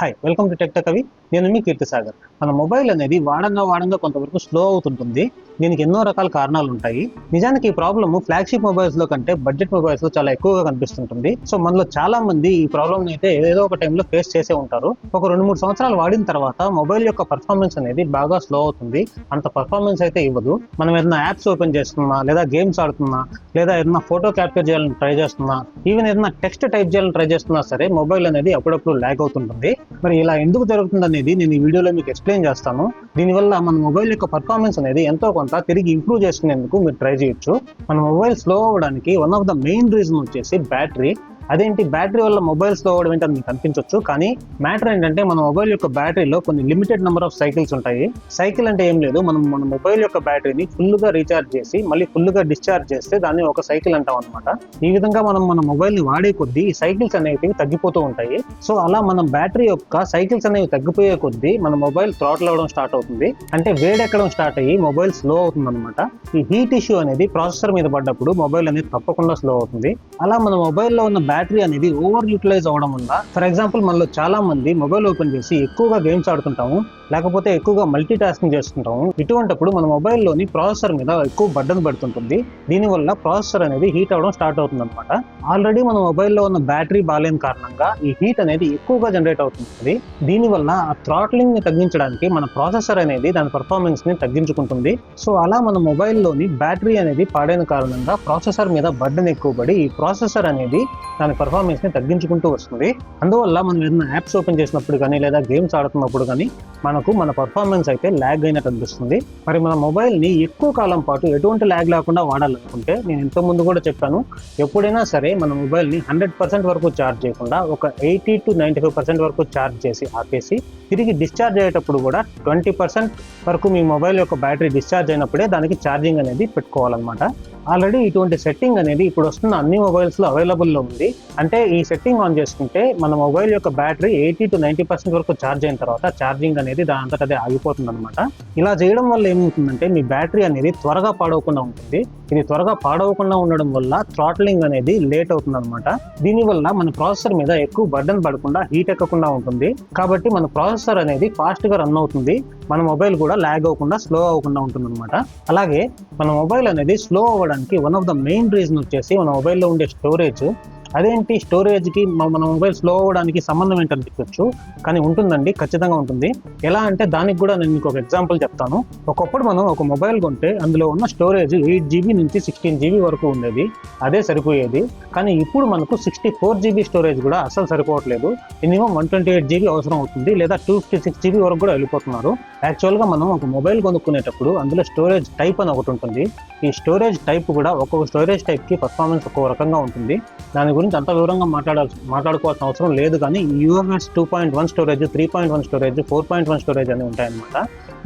Hi welcome to tech కవి నేను మీ కీర్తి సాగర్. మన మొబైల్ అనేది వాడంగా వాడంగా కొంతవరకు స్లో అవుతుంటుంది. దీనికి ఎన్నో రకాల కారణాలు ఉంటాయి. నిజానికి ఈ ప్రాబ్లమ్ ఫ్లాగ్షిప్ మొబైల్స్లో కంటే బడ్జెట్ మొబైల్స్లో చాలా ఎక్కువగా కనిపిస్తుంటుంది. సో మనలో చాలా మంది ఈ ప్రాబ్లమ్ అయితే ఏదో ఒక టైంలో ఫేస్ చేసే ఉంటారు. ఒక రెండు మూడు సంవత్సరాలు వాడిన తర్వాత మొబైల్ యొక్క పర్ఫార్మెన్స్ అనేది బాగా స్లో అవుతుంది. అంత పర్ఫార్మెన్స్ అయితే ఇవ్వదు. మనం ఏదైనా యాప్స్ ఓపెన్ చేస్తున్నా లేదా గేమ్స్ ఆడుతున్నా లేదా ఏదైనా ఫోటో క్యాప్చర్ చేయాలని ట్రై చేస్తున్నా ఈవెన్ ఏదైనా టెక్స్ట్ టైప్ చేయాలని ట్రై చేస్తున్నా సరే మొబైల్ అనేది అప్పుడప్పుడు ల్యాగ్ అవుతుంటుంది. మరి ఇలా ఎందుకు జరుగుతుంది అనేది నేను ఈ వీడియోలో మీకు ఎక్స్ప్లెయిన్ చేస్తాను. దీనివల్ల మన మొబైల్ యొక్క పర్ఫార్మెన్స్ అనేది ఎంతో కొంత తిరిగి ఇంప్రూవ్ చేసుకునేందుకు మీరు ట్రై చేయొచ్చు. మన మొబైల్ స్లో అవ్వడానికి one of the main reason వచ్చేసి బ్యాటరీ అదేంటి? బ్యాటరీ వల్ల మొబైల్ స్లో అవ్వడం ఏంటని మీకు అనిపించవచ్చు కానీ మ్యాటర్ ఏంటంటే మన మొబైల్ యొక్క బ్యాటరీలో కొన్ని లిమిటెడ్ నెంబర్ ఆఫ్ సైకిల్స్ ఉంటాయి. సైకిల్ అంటే ఏం లేదు. మనం మన మొబైల్ యొక్క బ్యాటరీని ఫుల్గా రీఛార్జ్ చేసి మళ్ళీ ఫుల్గా డిశ్చార్జ్ చేస్తే దాన్ని ఒక సైకిల్ అంటాం అనమాట ఈ విధంగా మనం మన మొబైల్ని వాడే కొద్దీ ఈ సైకిల్స్ అనేవి తగ్గిపోతూ ఉంటాయి. సో అలా మన బ్యాటరీ యొక్క సైకిల్స్ అనేవి తగ్గిపోయే కొద్దీ మన మొబైల్ థ్రాటిల్ అవడం స్టార్ట్ అవుతుంది. అంటే వేడెక్కడం స్టార్ట్ అయ్యి మొబైల్ స్లో అవుతుంది అనమాట ఈ హీట్ ఇష్యూ అనేది ప్రాసెసర్ మీద పడ్డప్పుడు మొబైల్ అనేది తప్పకుండా స్లో అవుతుంది. అలా మన మొబైల్లో ఉన్న బ్యాటరీ అనేది ఓవర్ యూటిలైజ్ అవడం వల్ల ఫర్ ఎగ్జాంపుల్ మనలో చాలా మంది మొబైల్ ఓపెన్ చేసి ఎక్కువగా గేమ్స్ ఆడుతుంటాము లేకపోతే ఎక్కువగా మల్టీ టాస్కింగ్ చేస్తుంటాము. ఇటువంటప్పుడు మన మొబైల్లోని ప్రాసెసర్ మీద ఎక్కువ బడ్డన్ పడుతుంటుంది. దీనివల్ల ప్రాసెసర్ అనేది హీట్ అవడం స్టార్ట్ అవుతుంది అనమాట ఆల్రెడీ మన మొబైల్లో ఉన్న బ్యాటరీ బాగాలేని కారణంగా ఈ హీట్ అనేది ఎక్కువగా జనరేట్ అవుతుంది దీనివల్ల ఆ థ్రాట్లింగ్ని తగ్గించడానికి మన ప్రాసెసర్ అనేది దాని పర్ఫార్మెన్స్ని తగ్గించుకుంటుంది. సో అలా మన మొబైల్లోని బ్యాటరీ అనేది పాడైన కారణంగా ప్రాసెసర్ మీద బడ్డన్ ఎక్కువ పడి ఈ ప్రాసెసర్ అనేది దాని పర్ఫార్మెన్స్ని తగ్గించుకుంటూ వస్తుంది. అందువల్ల మనం ఏదైనా యాప్స్ ఓపెన్ చేసినప్పుడు కానీ లేదా గేమ్స్ ఆడుతున్నప్పుడు కానీ మనకు మన పర్ఫార్మెన్స్ అయితే ల్యాగ్ అయినట్టు అనిపిస్తుంది. మరి మన మొబైల్ని ఎక్కువ కాలం పాటు ఎటువంటి ల్యాగ్ లేకుండా వాడాలనుకుంటే నేను ఇంత ముందు కూడా చెప్పాను ఎప్పుడైనా సరే మన మొబైల్ని హండ్రెడ్ పర్సెంట్ వరకు ఛార్జ్ చేయకుండా ఒక eighty to ninety five percent వరకు ఛార్జ్ చేసి ఆపేసి తిరిగి డిశ్చార్జ్ అయ్యేటప్పుడు కూడా ట్వంటీ పర్సెంట్ వరకు మీ మొబైల్ యొక్క బ్యాటరీ డిశ్చార్జ్ అయినప్పుడే దానికి ఛార్జింగ్ అనేది పెట్టుకోవాలన్నమాట. ఆల్రెడీ ఇటువంటి సెట్టింగ్ అనేది ఇప్పుడు వస్తున్న అన్ని మొబైల్స్లో అవైలబుల్లో ఉంది. అంటే ఈ సెట్టింగ్ ఆన్ చేసుకుంటే మన మొబైల్ యొక్క battery eighty to ninety percent వరకు ఛార్జ్ అయిన తర్వాత ఛార్జింగ్ అనేది దాని అంతటా అదే ఆగిపోతుంది అనమాట ఇలా చేయడం వల్ల ఏమవుతుందంటే మీ బ్యాటరీ అనేది త్వరగా పాడవకుండా ఉంటుంది. ఇది త్వరగా పాడవకుండా ఉండడం వల్ల థ్రాట్లింగ్ అనేది లేట్ అవుతుంది అనమాట దీనివల్ల మన ప్రాసెసర్ మీద ఎక్కువ బర్డన్ పడకుండా హీట్ ఎక్కకుండా ఉంటుంది. కాబట్టి మన ప్రాసెసర్ అనేది ఫాస్ట్గా రన్ అవుతుంది. మన మొబైల్ కూడా ల్యాగ్ అవ్వకుండా స్లో అవ్వకుండా ఉంటుంది అనమాట అలాగే మన మొబైల్ అనేది స్లో అవ్వడానికి one of the main reason వచ్చేసి మన మొబైల్లో ఉండే స్టోరేజ్ అదేంటి? స్టోరేజ్కి మన మొబైల్ స్లో అవ్వడానికి సంబంధం ఏంటనిపించవచ్చు కానీ ఉంటుందండి ఖచ్చితంగా ఉంటుంది. ఎలా అంటే దానికి కూడా నేను మీకు ఒక ఎగ్జాంపుల్ చెప్తాను. ఒకప్పుడు మనం ఒక మొబైల్ కొంటే అందులో ఉన్న స్టోరేజ్ ఎయిట్ జీబీ నుంచి సిక్స్టీన్ జీబీ వరకు ఉండేది. అదే సరిపోయేది. కానీ ఇప్పుడు మనకు సిక్స్టీ ఫోర్ జీబీ స్టోరేజ్ కూడా అసలు సరిపోవట్లేదు. Minimum one twenty eight GB అవసరం అవుతుంది లేదా టూ ఫిఫ్టీ సిక్స్ జీబీ వరకు కూడా వెళ్ళిపోతున్నారు. యాక్చువల్గా మనం ఒక మొబైల్ కొనుక్కునేటప్పుడు అందులో స్టోరేజ్ టైప్ అని ఒకటి ఉంటుంది. ఈ స్టోరేజ్ టైప్ కూడా ఒక్కొక్క స్టోరేజ్ టైప్కి పర్ఫార్మెన్స్ ఒక్కో రకంగా ఉంటుంది. దాని గురించి అంత వివరంగా మాట్లాడాల్సి మాట్లాడుకోవాల్సిన అవసరం లేదు కానీ UMS two point one storage three point one storage four point one storage అని ఉంటాయన్నమాట.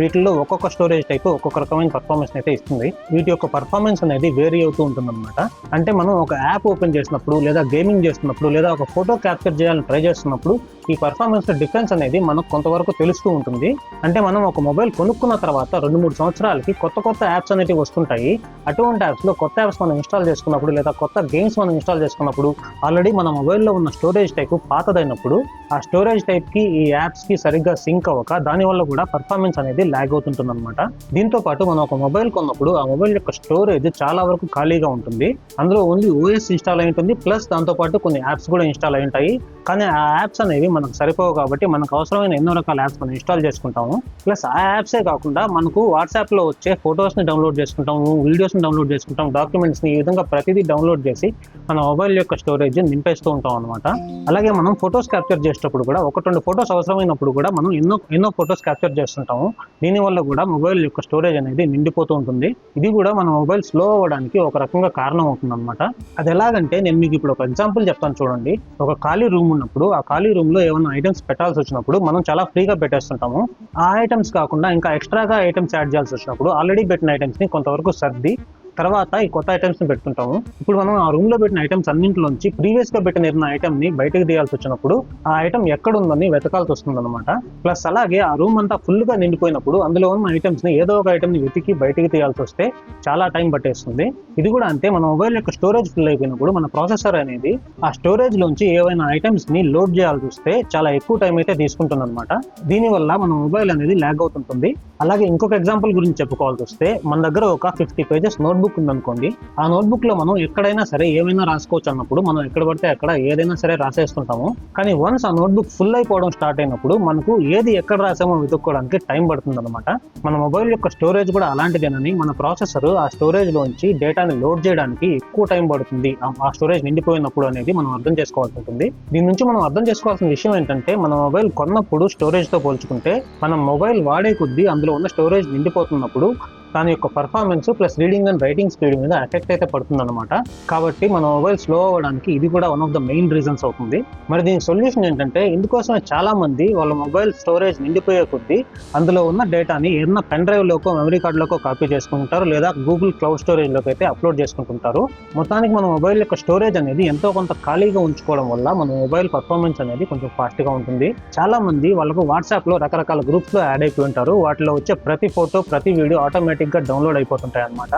వీటిల్లో ఒక్కొక్క స్టోరేజ్ టైప్ ఒక్కొక్క రకమైన పర్ఫార్మెన్స్ అయితే ఇస్తుంది. వీటి యొక్క పర్ఫార్మెన్స్ అనేది వేరీ అవుతూ ఉంటుందన్నమాట. అంటే మనం ఒక యాప్ ఓపెన్ చేసినప్పుడు లేదా గేమింగ్ చేస్తున్నప్పుడు లేదా ఒక ఫోటో క్యాప్చర్ చేయాలని ట్రై చేస్తున్నప్పుడు ఈ పర్ఫార్మెన్స్ డిఫరెన్స్ అనేది మనకు కొంతవరకు తెలుస్తూ ఉంటుంది. అంటే మనం ఒక మొబైల్ కొనుక్కున్న తర్వాత రెండు మూడు సంవత్సరాలకి కొత్త కొత్త యాప్స్ అనేవి వస్తుంటాయి. అటువంటి యాప్స్లో కొత్త యాప్స్ మనం ఇన్స్టాల్ చేసుకున్నప్పుడు లేదా కొత్త గేమ్స్ మనం ఇన్స్టాల్ చేసుకున్నప్పుడు ఆల్రెడీ మన మొబైల్లో ఉన్న స్టోరేజ్ టైప్ పాతదైనప్పుడు ఆ స్టోరేజ్ టైప్కి ఈ యాప్స్కి సరిగ్గా సింక్ అవ్వక దానివల్ల కూడా పర్ఫార్మెన్స్ అనేది ల్యాగ్ అవుతుంటుంది అనమాట దీంతో పాటు మనం ఒక మొబైల్ కొన్నప్పుడు ఆ మొబైల్ యొక్క స్టోరేజ్ చాలా వరకు ఖాళీగా ఉంటుంది. అందులో ఓన్లీ ఓఎస్ ఇన్స్టాల్ అయి ఉంటుంది. ప్లస్ దాంతో పాటు కొన్ని యాప్స్ కూడా ఇన్స్టాల్ అయి ఉంటాయి. కానీ ఆ యాప్స్ అనేవి మనకు సరిపోవు కాబట్టి మనకు అవసరమైన ఎన్నో రకాల యాప్స్ మనం ఇన్స్టాల్ చేసుకుంటాము. ప్లస్ ఆ యాప్సే కాకుండా మనకు వాట్సాప్లో వచ్చే ఫొటోస్ని డౌన్లోడ్ చేసుకుంటాము వీడియోస్ని డౌన్లోడ్ చేసుకుంటాం డాక్యుమెంట్స్ని ఈ విధంగా ప్రతిదీ డౌన్లోడ్ చేసి మన మొబైల్ యొక్క స్టోరేజ్ నింపేస్తూ ఉంటాం అనమాట అలాగే మనం ఫొటోస్ క్యాప్చర్ చేసేటప్పుడు కూడా ఒకటి రెండు ఫొటోస్ అవసరమైనప్పుడు కూడా మనం ఎన్నో ఎన్నో ఫొటోస్ క్యాప్చర్ చేస్తుంటాము. దీనివల్ల కూడా మొబైల్ యొక్క స్టోరేజ్ అనేది నిండిపోతూ ఉంటుంది. ఇది కూడా మన మొబైల్ స్లో అవ్వడానికి ఒక రకంగా కారణం అవుతుంది అనమాట అది ఎలాగంటే నేను మీకు ఇప్పుడు ఒక ఎగ్జాంపుల్ చెప్తాను చూడండి. ఒక ఖాళీ రూమ్ ఉన్నప్పుడు ఆ ఖాళీ రూమ్లో ఏమైనా ఐటమ్స్ పెట్టాల్సి వచ్చినప్పుడు మనం చాలా ఫ్రీగా పెట్టేస్తుంటాము. ఆ ఐటమ్స్ కాకుండా ఇంకా ఎక్స్ట్రాగా ఐటమ్స్ యాడ్ చేయాల్సి వచ్చినప్పుడు ఆల్రెడీ పెట్టిన ఐటమ్స్ని కొంతవరకు సర్ది తర్వాత ఈ కొత్త ఐటమ్స్ని పెట్టుకుంటాము. ఇప్పుడు మనం ఆ రూమ్లో పెట్టిన ఐటమ్స్ అన్నింటిలోంచి ప్రీవియస్గా పెట్టిన ఏదైనా ఐటమ్ని బయటకు తీయాల్సి వచ్చినప్పుడు ఆ ఐటమ్ ఎక్కడ ఉందని వెతకాల్సి వస్తుంది అనమాట ప్లస్ అలాగే ఆ రూమ్ అంతా ఫుల్గా నిండిపోయినప్పుడు అందులో ఉన్న ఐటమ్స్ని ఏదో ఒక ఐటమ్ని వెతికి బయటకు తీయాల్సి వస్తే చాలా టైం పట్టేస్తుంది. ఇది కూడా అంతే మన మొబైల్ యొక్క స్టోరేజ్ ఫుల్ అయిపోయినప్పుడు మన ప్రాసెసర్ అనేది ఆ స్టోరేజ్ లోంచి ఏవైనా ఐటమ్స్ని లోడ్ చేయాల్సి వస్తే చాలా ఎక్కువ టైం అయితే తీసుకుంటుంది అనమాట దీనివల్ల మన మొబైల్ అనేది ల్యాగ్ అవుతుంటుంది. అలాగే ఇంకొక ఎగ్జాంపుల్ గురించి చెప్పుకోవాల్సి వస్తే మన దగ్గర ఒక ఫిఫ్టీ పేజెస్ నోట్బుక్ ఉందనుకోండి ఆ నోట్బుక్లో మనం ఎక్కడైనా సరే ఏమైనా రాసుకోవచ్చు అన్నప్పుడు మనం ఎక్కడ పడితే అక్కడ ఏదైనా సరే రాసేస్తుంటాము. కానీ వన్స్ ఆ నోట్బుక్ ఫుల్ అయిపోవడం స్టార్ట్ అయినప్పుడు మనకు ఏది ఎక్కడ రాసామో వెతుక్కోవడానికి టైం పడుతుంది అనమాట మన మొబైల్ యొక్క స్టోరేజ్ కూడా అలాంటిదేనని మన ప్రాసెసర్ ఆ స్టోరేజ్ లోంచి డేటాని లోడ్ చేయడానికి ఎక్కువ టైం పడుతుంది. ఆ- ఆ స్టోరేజ్ నిండిపోయినప్పుడు అనేది మనం అర్థం చేసుకోవాల్సి ఉంటుంది. దీని నుంచి మనం అర్థం చేసుకోవాల్సిన విషయం ఏంటంటే మన మొబైల్ కొన్నప్పుడు స్టోరేజ్తో పోల్చుకుంటే మనం మొబైల్ వాడే కొద్దీ అందులో ఉన్న స్టోరేజ్ నిండిపోతున్నప్పుడు దాని యొక్క performance plus reading and writing speed మీద ఎఫెక్ట్ అయితే పడుతుంది అనమాట కాబట్టి మన మొబైల్ స్లో అవ్వడానికి ఇది కూడా one of the main reasons అవుతుంది. మరి దీని సొల్యూషన్ ఏంటంటే ఇందుకోసమే చాలా మంది వాళ్ళ మొబైల్ స్టోరేజ్ నిండిపోయే కొద్దీ అందులో ఉన్న డేటాని ఏదైనా పెన్ డ్రైవ్ లోకో మెమరీ కార్డులోకో కాపీ చేసుకుంటారు లేదా గూగుల్ క్లౌడ్ స్టోరేజ్లోకి అయితే అప్లోడ్ చేసుకుంటుంటారు. మొత్తానికి మన మొబైల్ యొక్క స్టోరేజ్ అనేది ఎంతో కొంత ఖాళీగా ఉంచుకోవడం వల్ల మన మొబైల్ పర్ఫార్మెన్స్ అనేది కొంచెం ఫాస్ట్గా ఉంటుంది. చాలా మంది వాళ్ళకు వాట్సాప్లో రకరకాల గ్రూప్స్లో యాడ్ అయిపోయి ఉంటారు. వాటిలో వచ్చే ప్రతి ఫోటో ప్రతి వీడియో ఆటోమేటిక్ ఆటోమేటిక్గా డౌన్లోడ్ అయిపోతుంటాయి అనమాట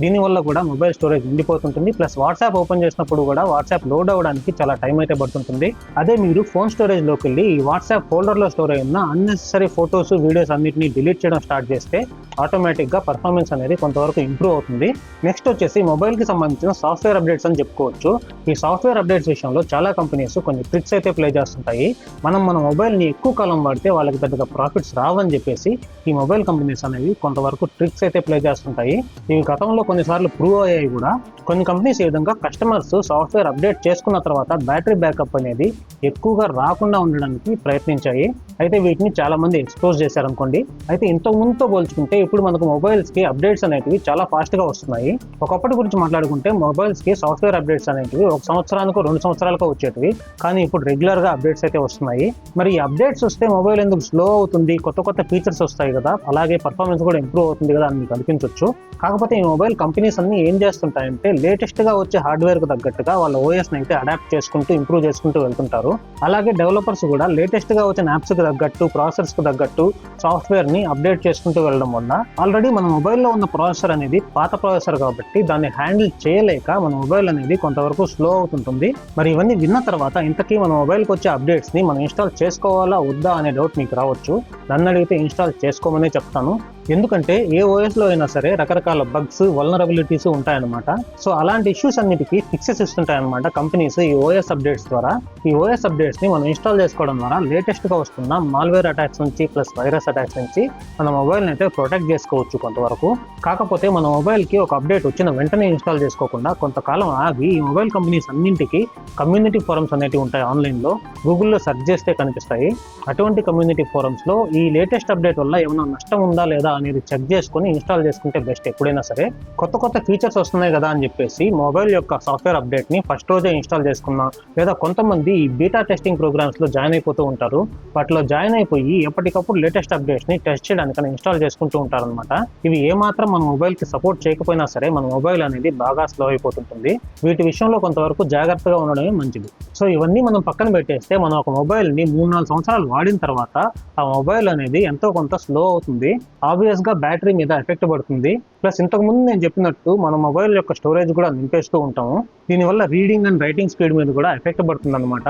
దీనివల్ల కూడా మొబైల్ స్టోరేజ్ ఉండిపోతుంటుంది. ప్లస్ వాట్సాప్ ఓపెన్ చేసినప్పుడు కూడా వాట్సాప్ లోడ్ అవ్వడానికి చాలా టైం అయితే పడుతుంటుంది. అదే మీరు ఫోన్ స్టోరేజ్లోకి వెళ్ళి ఈ వాట్సాప్ ఫోల్డర్లో స్టోర్ అయిన అన్నెసరీ ఫొటోస్ వీడియోస్ అన్నింటినీ డిలీట్ చేయడం స్టార్ట్ చేస్తే ఆటోమేటిక్గా పర్ఫార్మెన్స్ అనేది కొంతవరకు ఇంప్రూవ్ అవుతుంది. నెక్స్ట్ వచ్చేసి మొబైల్కి సంబంధించిన సాఫ్ట్వేర్ అప్డేట్స్ అని చెప్పుకోవచ్చు. ఈ సాఫ్ట్వేర్ అప్డేట్స్ విషయంలో చాలా కంపెనీస్ కొన్ని ట్రిక్స్ అయితే ప్లే చేస్తుంటాయి. మనం మన మొబైల్ని ఎక్కువ కాలం వాడితే వాళ్ళకి పెద్దగా ప్రాఫిట్స్ రావని చెప్పేసి ఈ మొబైల్ కంపెనీస్ అనేవి కొంతవరకు ట్రిక్స్ అయితే ప్లే చేస్తుంటాయి. ఇవి గతంలో కొన్నిసార్లు ప్రూవ్ అయ్యాయి కూడా. కొన్ని కంపెనీస్ ఈ విధంగా కస్టమర్స్ సాఫ్ట్వేర్ అప్డేట్ చేసుకున్న తర్వాత బ్యాటరీ బ్యాకప్ అనేది ఎక్కువగా రాకుండా ఉండడానికి ప్రయత్నించాయి. అయితే వీటిని చాలా మంది ఎక్స్పోజ్ చేశారనుకోండి. అయితే ఇంతకు ముందుతో పోల్చుకుంటే ఇప్పుడు మనకు మొబైల్స్కి అప్డేట్స్ అనేటివి చాలా ఫాస్ట్గా వస్తున్నాయి. ఒకప్పటి గురించి మాట్లాడుకుంటే మొబైల్స్కి సాఫ్ట్వేర్ అప్డేట్స్ అనేటివి ఒక సంవత్సరానికి రెండు సంవత్సరాలకు వచ్చేటివి. కానీ ఇప్పుడు రెగ్యులర్గా అప్డేట్స్ అయితే వస్తున్నాయి. మరి ఈ అప్డేట్స్ వస్తే మొబైల్ ఎందుకు స్లో అవుతుంది? కొత్త కొత్త ఫీచర్స్ వస్తాయి కదా. అలాగే పర్ఫార్మెన్స్ కూడా ఇంప్రూవ్ అవుతుంది కదా అని మీకు అనిపించవచ్చు కాకపోతే ఈ మొబైల్ కంపెనీస్ అన్ని ఏం చేస్తుంటాయంటే లేటెస్ట్గా వచ్చే హార్డ్వేర్కు తగ్గట్టుగా వాళ్ళ ఓఎస్ అయితే అడాప్ట్ చేసుకుంటూ ఇంప్రూవ్ చేసుకుంటూ వెళ్తుంటారు. అలాగే డెవలపర్స్ కూడా లేటెస్ట్గా వచ్చిన యాప్స్కు తగ్గట్టు ప్రాసెసర్స్కు తగ్గట్టు సాఫ్ట్వేర్ని అప్డేట్ చేసుకుంటూ వెళ్ళడం వల్ల ఆల్రెడీ మన మొబైల్లో ఉన్న ప్రాసెసర్ అనేది పాత ప్రాసెసర్ కాబట్టి దాన్ని హ్యాండిల్ చేయలేక మన మొబైల్ అనేది కొంతవరకు స్లో అవుతుంటుంది. మరి ఇవన్నీ విన్న తర్వాత ఇంతకీ మన మొబైల్కి వచ్చే అప్డేట్స్ని మనం ఇన్స్టాల్ చేసుకోవాలా వద్దా అనే డౌట్ మీకు రావచ్చు. నన్ను అడిగితే ఇన్స్టాల్ చేసుకోమనే చెప్తాను. ఎందుకంటే ఏ ఓఎస్లో అయినా సరే రకరకాల బగ్స్ వల్నరబిలిటీస్ ఉంటాయన్నమాట. సో అలాంటి ఇష్యూస్ అన్నిటికీ ఫిక్సెస్ ఇస్తుంటాయన్నమాట కంపెనీస్ ఈ ఓఎస్ అప్డేట్స్ ద్వారా. ఈ ఓఎస్ అప్డేట్స్ని మనం ఇన్స్టాల్ చేసుకోవడం ద్వారా లేటెస్ట్గా వస్తున్న మాల్వేర్ అటాక్స్ నుంచి ప్లస్ వైరస్ అటాక్స్ నుంచి మన మొబైల్ అయితే ప్రొటెక్ట్ చేసుకోవచ్చు కొంతవరకు. కాకపోతే మన మొబైల్కి ఒక అప్డేట్ వచ్చిన వెంటనే ఇన్స్టాల్ చేసుకోకుండా కొంతకాలం ఆగి ఈ మొబైల్ కంపెనీస్ అన్నింటికి కమ్యూనిటీ ఫోరమ్స్ అనేవి ఉంటాయి ఆన్లైన్లో గూగుల్లో సెర్చ్ చేస్తే కనిపిస్తాయి. అటువంటి కమ్యూనిటీ ఫోరమ్స్లో ఈ లేటెస్ట్ అప్డేట్ వల్ల ఏమైనా నష్టం ఉందా లేదా అనేది చెక్ చేసుకొని ఇన్స్టాల్ చేసుకుంటే బెస్ట్ ఎప్పుడైనా సరే కొత్త కొత్త ఫీచర్స్ వస్తున్నాయి కదా అని చెప్పేసి మొబైల్ యొక్క సాఫ్ట్వేర్ అప్డేట్ని ఫస్ట్ రోజే ఇన్స్టాల్ చేసుకున్నా లేదా కొంతమంది ఈ బీటా టెస్టింగ్ ప్రోగ్రామ్స్లో జాయిన్ అయిపోతూ ఉంటారు. వాటిలో జాయిన్ అయిపోయి ఎప్పటికప్పుడు లేటెస్ట్ అప్డేట్స్ని టెస్ట్ చేయడానికి ఇన్స్టాల్ చేసుకుంటూ ఉంటారనమాట ఇవి ఏమాత్రం మన మొబైల్కి సపోర్ట్ చేయకపోయినా సరే మన మొబైల్ అనేది బాగా స్లో అయిపోతుంటుంది. వీటి విషయంలో కొంతవరకు జాగ్రత్తగా ఉండడమే మంచిది. సో ఇవన్నీ మనం పక్కన పెట్టేస్తే మనం ఒక మొబైల్ని మూడు నాలుగు సంవత్సరాలు వాడిన తర్వాత ఆ మొబైల్ అనేది ఎంతో కొంత స్లో అవుతుంది. ఆబ్వియస్ గా బ్యాటరీ మీద ఎఫెక్ట్ పడుతుంది. ప్లస్ ఇంతకు ముందు నేను చెప్పినట్టు మన మొబైల్ యొక్క స్టోరేజ్ కూడా నింపేస్తూ ఉంటాము. దీనివల్ల రీడింగ్ అండ్ రైటింగ్ స్పీడ్ మీద కూడా ఎఫెక్ట్ పడుతుంది అనమాట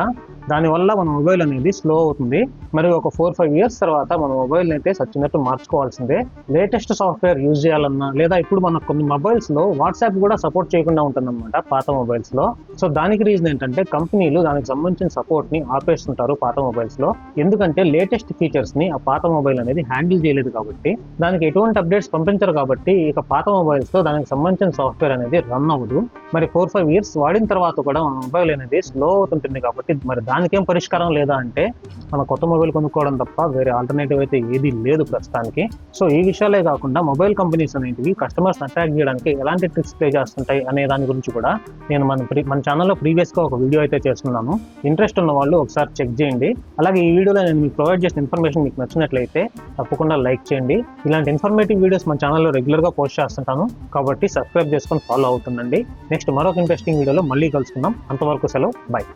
దానివల్ల మన మొబైల్ అనేది స్లో అవుతుంది. మరి ఒక ఫోర్ ఫైవ్ ఇయర్స్ తర్వాత మన మొబైల్ అయితే సచ్చినట్టు మార్చుకోవాల్సిందే. లేటెస్ట్ సాఫ్ట్వేర్ యూజ్ చేయాలన్నా లేదా ఇప్పుడు మన కొన్ని మొబైల్స్లో వాట్సాప్ కూడా సపోర్ట్ చేయకుండా ఉంటుందన్నమాట పాత మొబైల్స్లో. సో దానికి రీజన్ ఏంటంటే కంపెనీలు దానికి సంబంధించిన సపోర్ట్ని ఆపేస్తుంటారు పాత మొబైల్స్లో. ఎందుకంటే లేటెస్ట్ ఫీచర్స్ని ఆ పాత మొబైల్ అనేది హ్యాండిల్ చేయలేదు కాబట్టి దానికి ఎటువంటి అప్డేట్స్ పంపించరు కాబట్టి ఇక పాత మొబైల్స్తో దానికి సంబంధించిన సాఫ్ట్వేర్ అనేది రన్ అవ్వదు. మరి ఫోర్ ఫైవ్ ఇయర్స్ వాడిన తర్వాత కూడా మన మొబైల్ అనేది స్లో అవుతుంటుంది కాబట్టి మరి దానికేం పరిష్కారం లేదా అంటే మన కొత్త మొబైల్ కొనుక్కోవడం తప్ప వేరే ఆల్టర్నేటివ్ అయితే ఏది లేదు ప్రస్తుతానికి. సో ఈ విషయాలే కాకుండా మొబైల్ కంపెనీస్ అనేటివి కస్టమర్స్ అట్రాక్ట్ చేయడానికి ఎలాంటి ట్రిక్స్ ప్లే చేస్తుంటాయి అనే దాని గురించి కూడా నేను మన ప్రీ- మన ఛానల్లో ప్రీవియస్గా ఒక వీడియో అయితే చేస్తున్నాను. ఇంట్రెస్ట్ ఉన్న వాళ్ళు ఒకసారి చెక్ చేయండి. అలాగే ఈ వీడియోలో నేను మీకు ప్రొవైడ్ చేసిన ఇన్ఫర్మేషన్ మీకు నచ్చినట్లయితే తప్పకుండా లైక్ చేయండి. ఇలాంటి ఇన్ఫర్మేటివ్ వీడియోస్ మన ఛానల్లో రెగ్యులర్గా పోస్ట్ చేస్తుంటాను. కాబట్టి సబ్స్క్రైబ్ చేసుకొని ఫాలో అవుతుండండి. నెక్స్ట్ మరొక ఇంట్రెస్టింగ్ వీడియోలో మళ్ళీ కలుసుకుందాం. అంతవరకు సెలవు. బాయ్